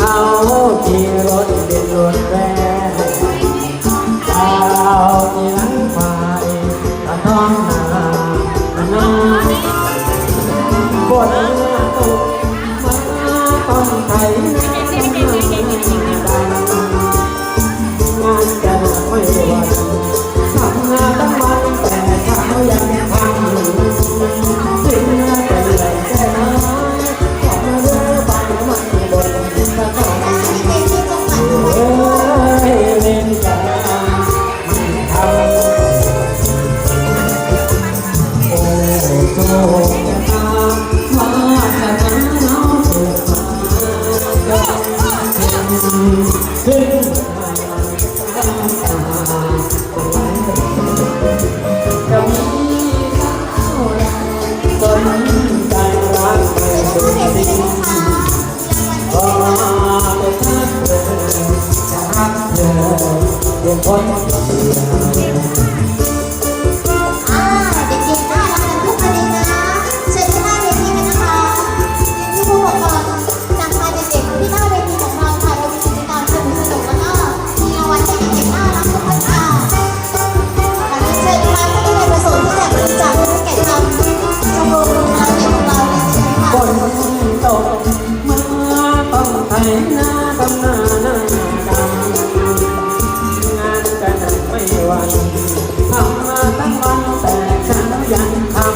เอาที่รถเป็นรถแร เด็กๆน่ารักกันทุกคนเลยนะเชิญท่หน้าเวทีเลยนะคะที่ผู้ปกครองนำพาเด็กๆที่หน้าเวทีของเราค่ะเรามีกิจกรรมสนสนุกแล้กมีรางวัลให้เด็กๆน่ารักทุกคนค่ะวันนี้เชิญค่ะผู้ที่เป็นประสงค์ที่จะบริจาคพื่อแก่นำชมรมทางเด็กของเราเลยเชิญค่ะฝนตกมาต้องไถนากำนานา ทำมาตั้งวันแต่ฉันยังทำ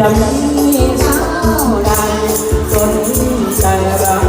จะมีสาไใดสนใจเรา